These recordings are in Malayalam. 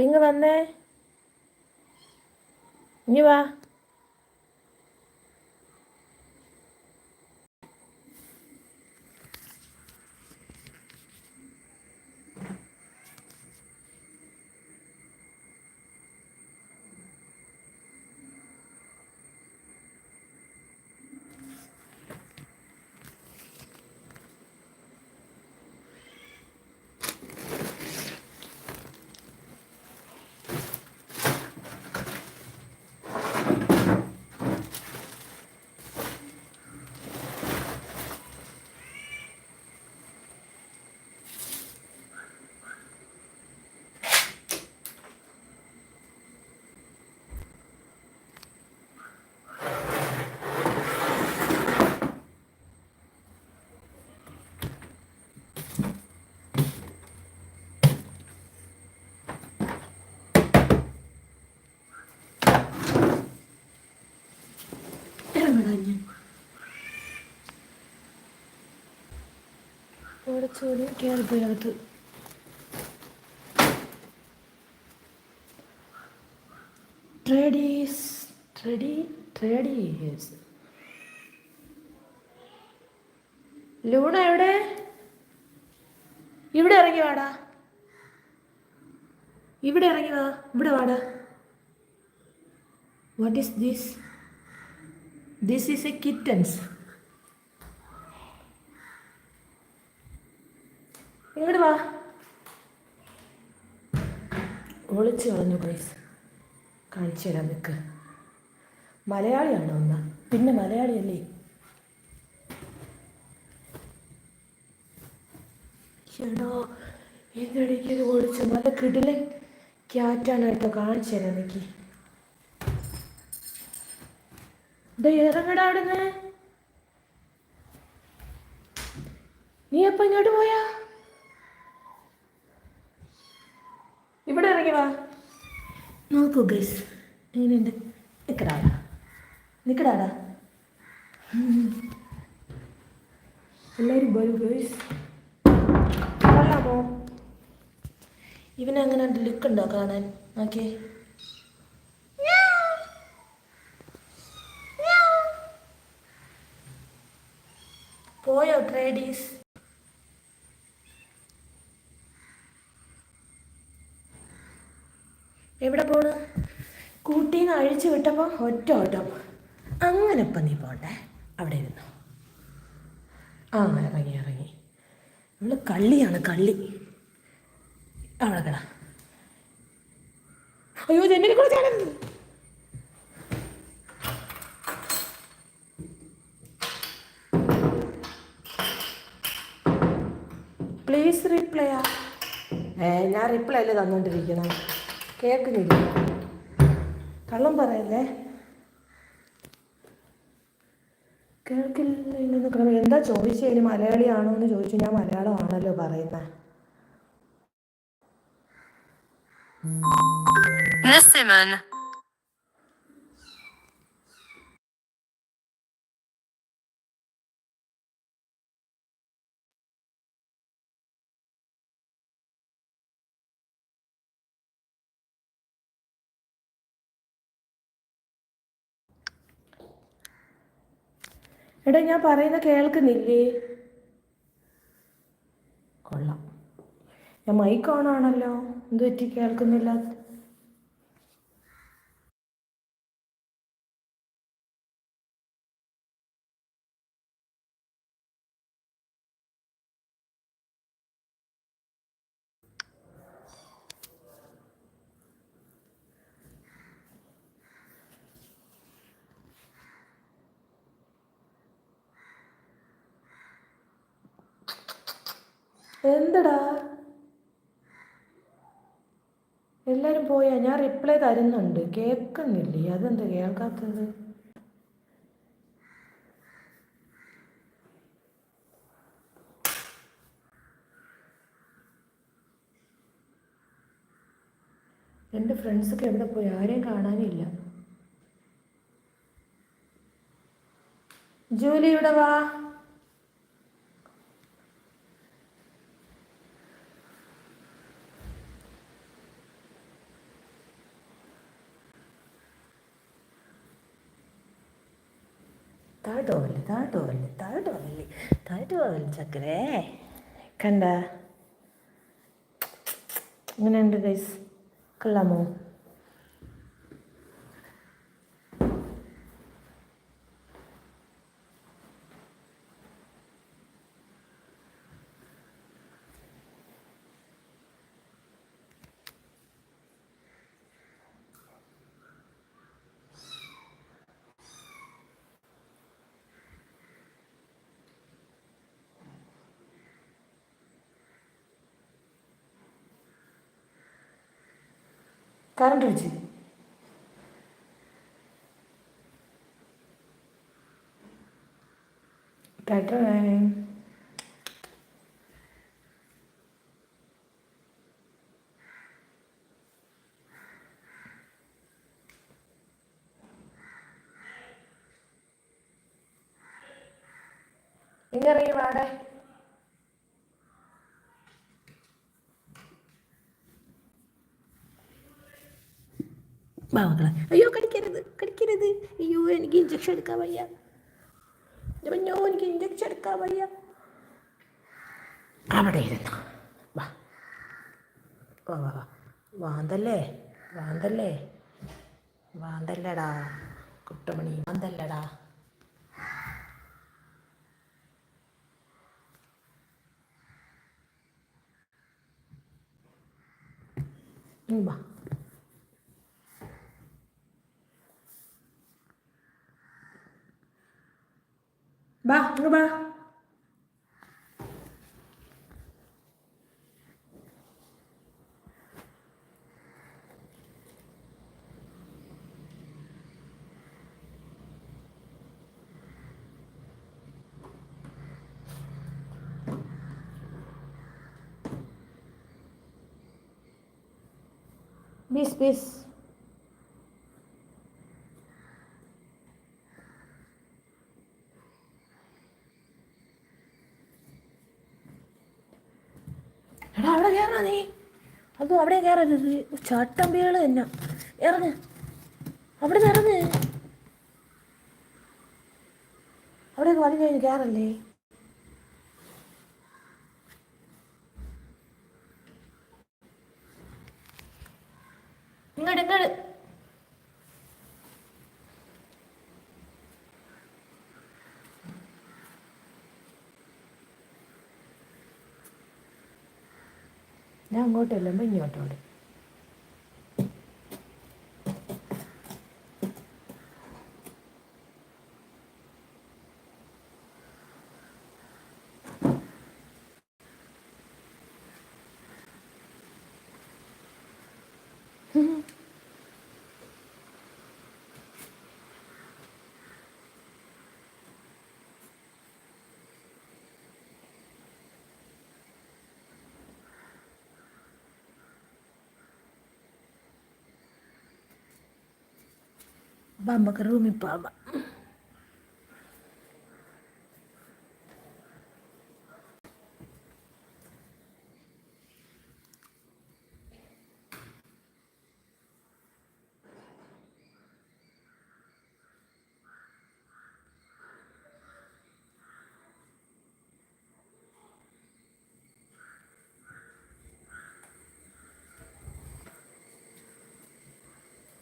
ഇങ്ങ് വന്നേ. ഇങ്ങ് വാ. ഓടച്ചോടി കയറിപ്പോയി അകത്ത്. ട്രേഡീസ് ട്രേഡി ട്രേഡീസ്. ലൂണ എവിടെ? ഇവിടെ ഇറങ്ങി വാടാ. ഇവിടെ ഇറങ്ങി വാ. ഇവിടെ വാടാ. What is this this is a kittens ഇങ്ങോട്ട് വാ. ഒളിച്ചു കളഞ്ഞു പൈസ കാണിച്ചു തരാൻ നിൽക്ക് മലയാളിയാണോ ഒന്ന് പിന്നെ മലയാളിയല്ലേ? ഇതിനിടയ്ക്ക് ഇത് ഒളിച്ചു? നല്ല കിടിലൻ ക്യാറ്റാണ് കേട്ടോ. കാണിച്ചു തരാൻ നിൽക്കി ഇത് ഇറങ്ങടാ നീ എപ്പോ ഇങ്ങോട്ട് പോയാ ഇവിടെ ഇറങ്ങി വാ നോക്കൂ ഗൈസ് എങ്ങനെയുണ്ട് നിൽക്കടാ നിൽക്കടാടാ എല്ലാവരും വരും ഗൈസ്. കൊള്ളാമോ? ഇവനങ്ങനെ ലുക്ക് ഉണ്ടോ കാണാൻ? ഓക്കെ പോയോ ട്രേഡീസ് എവിടെ പോണ് കൂട്ടീന്ന് അഴിച്ചു വിട്ടപ്പോൾ ഒറ്റ ഓട്ടം. അങ്ങനെ ഇപ്പം നീ പോണ്ടേ? അവിടെ ഇരുന്നു. ആ ഇറങ്ങി ഇറങ്ങി. ഇവൾ കള്ളിയാണ് കള്ളി. അവിടെ കട. അയ്യോ എന്നെ കൂടെ പ്ലീസ് റിപ്ലൈ ആ. ഞാൻ റിപ്ലൈ അല്ലേ തന്നുകൊണ്ടിരിക്കണം കേൾക്കുന്നില്ല? കള്ളം പറയല്ലേ? കേൾക്കില്ലെന്ന് ക്രമം എന്താ ചോദിച്ചതിന് മലയാളിയാണോ എന്ന് ചോദിച്ചു ഞാൻ മലയാളമാണല്ലോ പറയുന്നത് Nissimon. എടാ ഞാൻ പറയുന്ന കേൾക്കുന്നില്ലേ? കൊള്ളാം. ഞാൻ മൈക്ക് ഓണാണല്ലോ എന്ത് പറ്റി കേൾക്കുന്നില്ല. എന്തടാ? എല്ലാവരും പോയാ? ഞാൻ റിപ്ലൈ തരുന്നുണ്ട്. കേൾക്കുന്നില്ലേ? അതെന്താ കേൾക്കാത്തത്? എന്റെ ഫ്രണ്ട്സൊക്കെ എവിടെ പോയി? ആരെയും കാണാനില്ല. ജൂലി ഇവിടെ വാ. താഴോട്ട് പോകല്ലേ താഴോട്ട് പോകല്ലേ താഴോട്ട് പോകല്ലേ ചക്കരേ കണ്ട? ഇങ്ങനെയുണ്ട് ഗൈസ് കൊള്ളാമോ? കറണ്ട് വെച്ച് ടാറ്റ ഇങ്ങറിയ വാടേ മക്കളെ അയ്യോ കടിക്കരുത് കടിക്കരുത്. അയ്യോ എനിക്ക് ഇഞ്ചക്ഷൻ എടുക്കാൻ വയ്യ. അയ്യോ എനിക്ക് ഇഞ്ചക്ഷൻ എടുക്കാൻ വയ്യ. അവിടെ ഇരുന്നു. വാ. വാ വാ വാന്തല്ലേ? വാന്തല്ലേ? വാന്തല്ലടാ. കുട്ടമണി വാന്തല്ലടാ. വാ. വാ ഇങ്ങ് വാ ബീസ് ബീസ് എടാ അവിടെ കയറാ നീ. അപ്പോൾ അവിടെ കയറരുത് ചാട്ടമ്പികൾ തന്നെ. ഇറങ്ങ്. അവിടെ നിന്ന് ഇറങ്ങ്. അവിടെ വലിഞ്ഞു കഴിഞ്ഞ് കയറല്ലേ ഇങ്ങോട്ട് ഇങ്ങോട്ട് ഞാൻ അങ്ങോട്ടല്ല ഇങ്ങോട്ടോട്. അപ്പം നമുക്ക് റൂമിൽ പോവാം.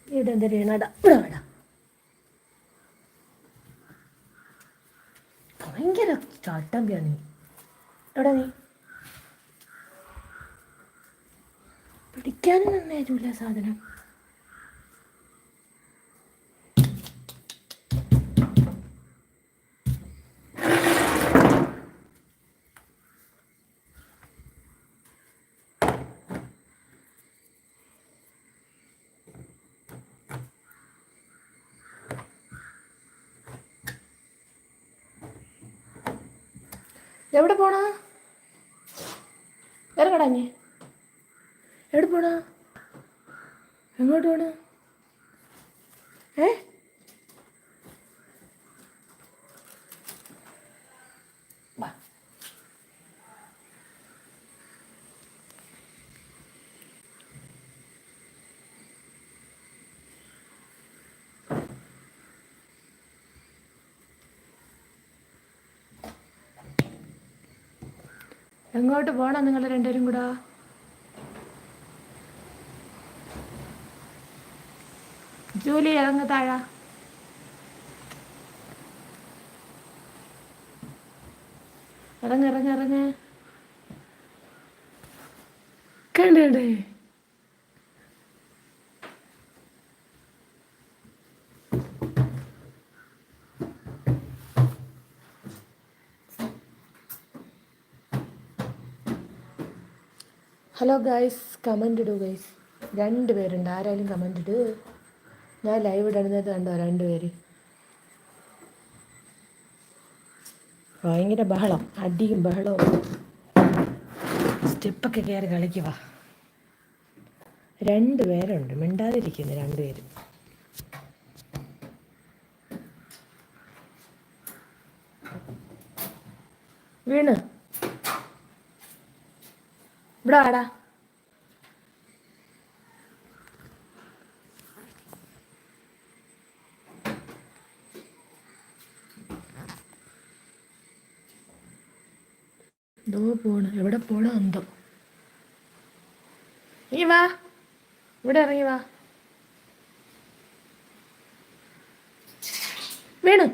ഇവിടെ എന്തിനാടാ ഇവിടെ വേടാ ഭയങ്കര ചാട്ടമ്പിയാണ് നീ. എവിടെ നീ? പിടിക്കാനും നന്നായിട്ടില്ല സാധനം. എവിടെ പോണാ? ഇറങ്ങടാ നീ എവിടെ പോണാ? എങ്ങോട്ട് പോണ? ഏ? എങ്ങോട്ട് പോകണം നിങ്ങൾ രണ്ടുപേരും കൂടാ? ജൂലി ഇറങ്ങ് താഴ. ഇറങ്ങ് ഇറങ്ങ് ഇറങ്ങ്. കണ്ടേ ഹലോ ഗൈസ് കമന്റ് ഇടൂ ഗൈസ് രണ്ട് പേരുണ്ട് ആരായാലും കമന്റ് ഇട്. ഞാൻ ലൈവ് ഇടുന്നത് കണ്ടോ രണ്ട് പേര്? ഭയങ്കര ബഹളം അടിയും ബഹളവും. സ്റ്റെപ്പൊക്കെ കയറി കളിക്കുക രണ്ട് പേരുണ്ട് മിണ്ടാതിരിക്കുന്നു രണ്ട് പേര്. വീണ്. ഇവിടെ ആടാ എന്തോ പോണ. എവിടെ പോണ എന്തോ നീ വാ. ഇവിടെ ഇറങ്ങി വാ. വേണു.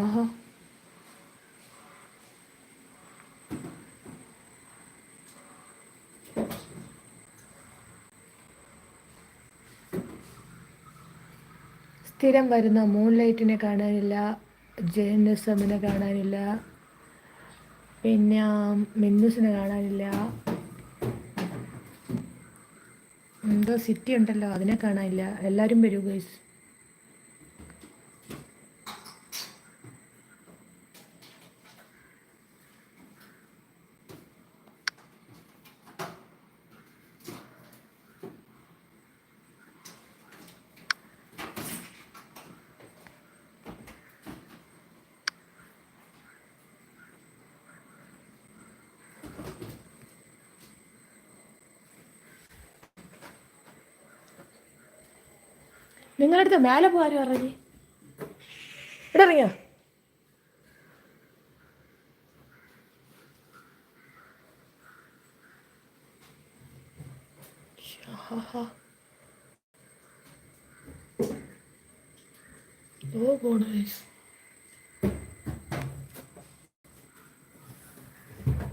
ആഹാ. സ്ഥിരം വരുന്ന മൂൺ ലൈറ്റിനെ കാണാനില്ല ജയനസമിനെ കാണാനില്ല പിന്നെ മിന്നൂസിനെ കാണാനില്ല. എന്തോ സിറ്റി ഉണ്ടല്ലോ അതിനെ കാണാനില്ല. എല്ലാവരും വരൂ ഗൈസ് നിങ്ങളടുത്ത് മേലെ പോകാരും ഇറങ്ങി ഇവിടെ ഇറങ്ങിയോ ശ്ശാ. ഓ പോണു guys.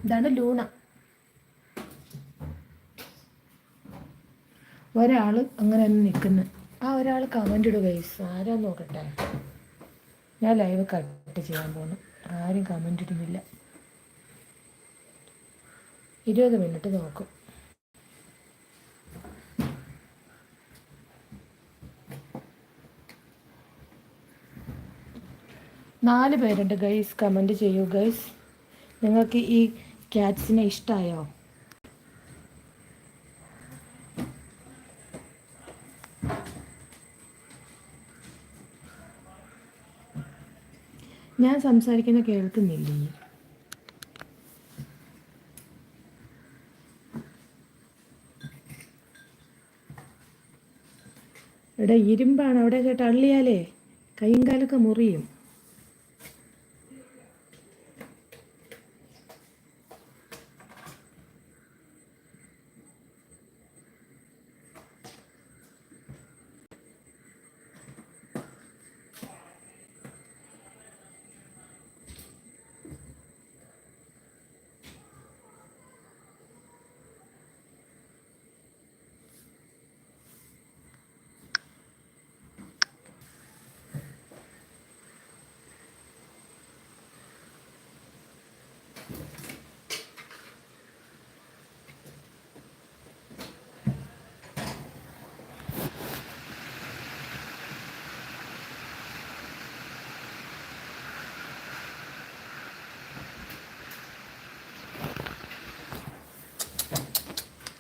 ഇതാണ് ലൂണ ഒരാൾ അങ്ങനെ തന്നെ നിൽക്കുന്നു ആ ഒരാൾ കമന്റ് ഇടുക ആരാ നോക്കട്ടെ? ഞാൻ ലൈവ് കട്ട് ചെയ്യാൻ പോകുന്നു ആരും കമന്റ് ഇടുന്നില്ല. ഇരുപത് മിനിറ്റ് നോക്കും. നാല് പേരുണ്ട് ഗൈസ് കമന്റ് ചെയ്യൂ ഗൈസ് നിങ്ങൾക്ക് ഈ ക്യാറ്റ്സിനെ ഇഷ്ടമായോ ഞാൻ സംസാരിക്കുന്ന കേൾക്കുന്നില്ല? ഇവിടെ ഇരുമ്പാണ് അവിടെ തള്ളിയാലേ കൈയും കാലൊക്കെ മുറിയും.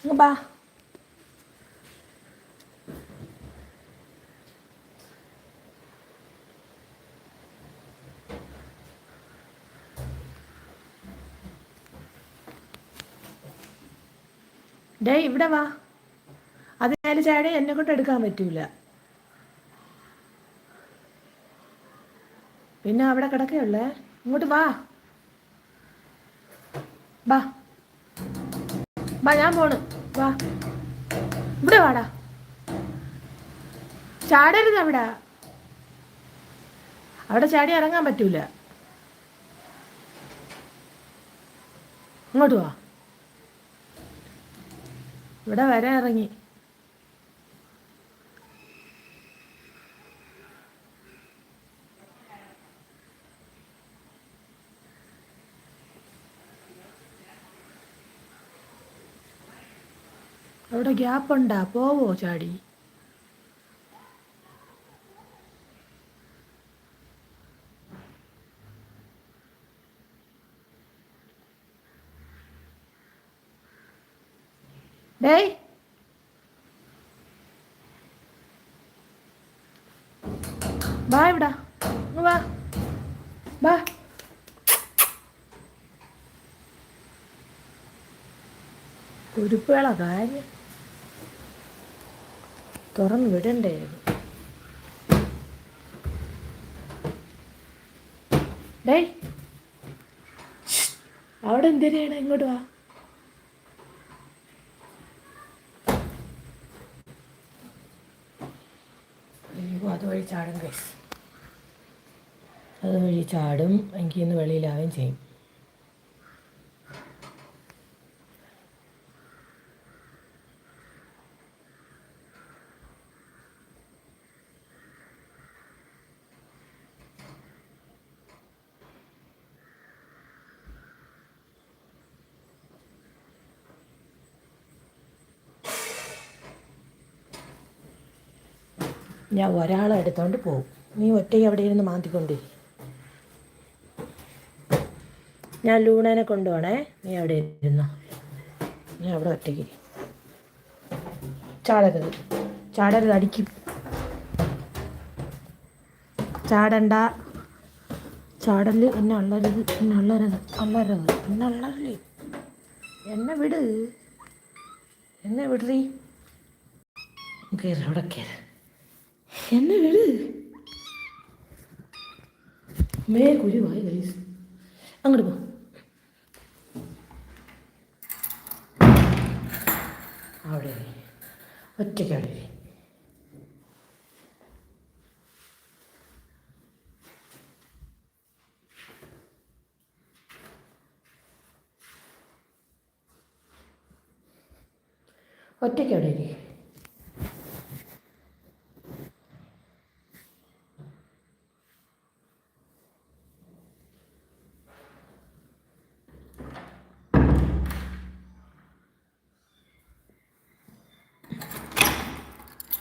ബാ ഡേ ഇവിടെ വാ. അതിനാൽ ചാടി എന്നെ കൊണ്ട് എടുക്കാൻ പറ്റൂല. പിന്നെ അവിടെ കിടക്കുകയുള്ളേ ഇങ്ങോട്ട് വാ. ബാ ഞാൻ പോണ്. വാ. ഇവിടെ വാടാ. ചാടരുത് അവിടെ. അവിടെ ചാടി ഇറങ്ങാൻ പറ്റൂല. ഇങ്ങോട്ട് വാ. ഇവിടെ വരെ ഇറങ്ങി. അവിടെ ഗ്യാപ്പ് ഉണ്ടാ? പോവോ ചാടി. ഡേയ്. വാ ഇവിടെ. വാ. വാ. കുരുപ്പുകള കാര്യം. തുറന്ന് വിടണ്ടായിരുന്നു ഡേ അവിടെ എന്തിനാണ് ഇങ്ങോട്ട് വാ? അതുവഴി ചാടും അതുവഴി ചാടും. എനിക്ക് ഇന്ന് വെളിയിലാവുകയും ചെയ്യും. ഞാൻ ഒരാളെ എടുത്തോണ്ട് പോകും നീ ഒറ്റയ്ക്ക് അവിടെ ഇരുന്ന് മാന്തിക്കൊണ്ടി ഞാൻ ലൂണേനെ കൊണ്ടുപോണേ. നീ അവിടെ ഇരുന്നോ. നീ അവിടെ ഒറ്റയ്ക്ക്. ചാടരുത്. ചാടരുത് അടിക്കും. ചാടണ്ട. ചാടൽ എന്നെ അള്ളരുത് എന്നെ അള്ളരുത് അള്ളരുത് എന്നെ ഉള്ളരുത് എന്നെ വിട്. എന്നെ വിടറി കയറി അവിടെ കയറി എന്നെ വിട് മേ കുരുവായി ഗൈസ് അങ്ങോട്ട് പോ അവിടെ. ഒറ്റയ്ക്ക് അവിടെ. ഒറ്റയ്ക്ക് അവിടെ ഇരി.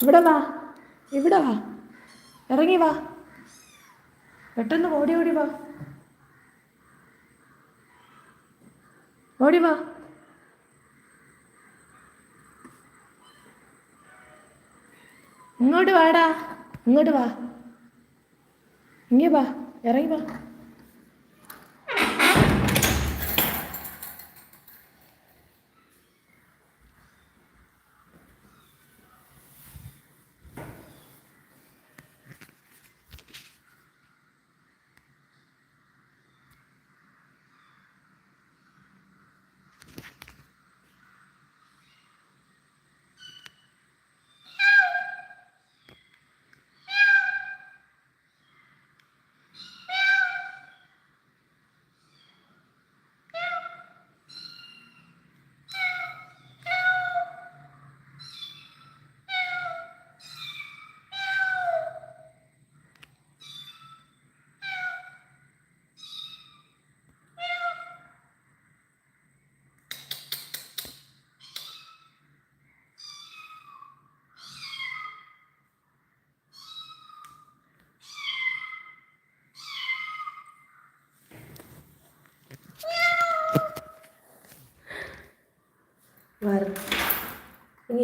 ഇവിടെ വാ. ഇവിടെ വാ. ഇറങ്ങി വാ. പെട്ടെന്ന് ഓടി ഓടി വാ. ഓടി വാ. ഇങ്ങോട്ട് വാടാ. ഇങ്ങോട്ട് വാ. ഇങ്ങേ വാ. ഇറങ്ങി വാ.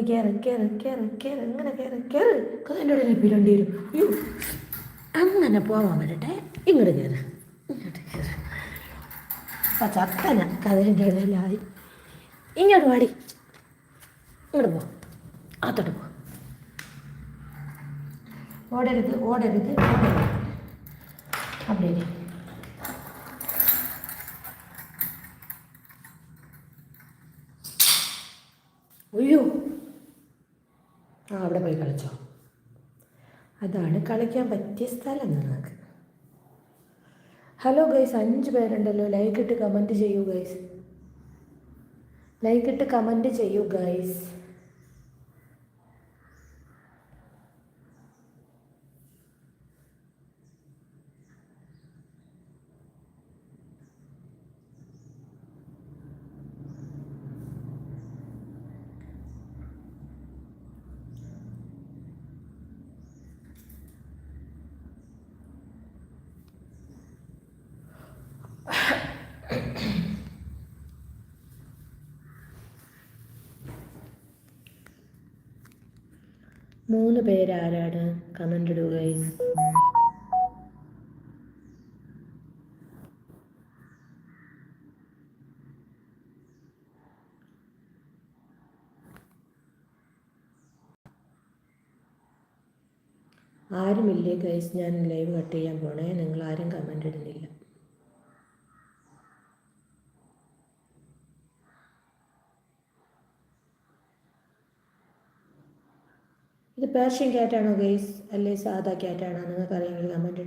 കയറി കയറ് കയറ് കയറ് ഇങ്ങനെ കയറി കയറി അതിന്റെ ഉടനെ പിരണ്ടി വരും. അയ്യോ. അങ്ങനെ പോവാൻ വരട്ടെ ഇങ്ങോട്ട് കയറ് ഇങ്ങോട്ട് കയറ് അപ്പം ചത്തന. കതിരിന്റെ ഇടയിലായി ഇങ്ങോട്ട് പാടി ഇങ്ങോട്ട് പോ. അത്തോട്ട് പോ. ഓടരുത് ഓടരുത്. ഓടരുത് അയ്യോ. ആ അവിടെ പോയി കളിച്ചോ. അതാണ് കളിക്കാൻ പറ്റിയ സ്ഥലം നിങ്ങൾക്ക് ഹലോ ഗൈസ് അഞ്ച് പേരുണ്ടല്ലോ. ലൈക്ക് ഇട്ട് കമന്റ് ചെയ്യൂ ഗൈസ് ലൈക്ക് ഇട്ട് കമന്റ് ചെയ്യൂ ഗൈസ് മൂന്ന് പേരാരാണ് കമന്റ് ഇടുക ആരുമില്ലേ ഗൈസ് ഞാൻ ലൈവ് കട്ട് ചെയ്യാൻ പോണേ. നിങ്ങൾ ആരും കമന്റ് ഇടുന്നില്ല. പേർഷ്യൻ ക്യാറ്റാണോ ഗൈസ് അല്ലെ സാധാ ക്യാറ്റാണോ നിങ്ങൾക്ക് അറിയാമെങ്കിൽ ഇട്ടാണ്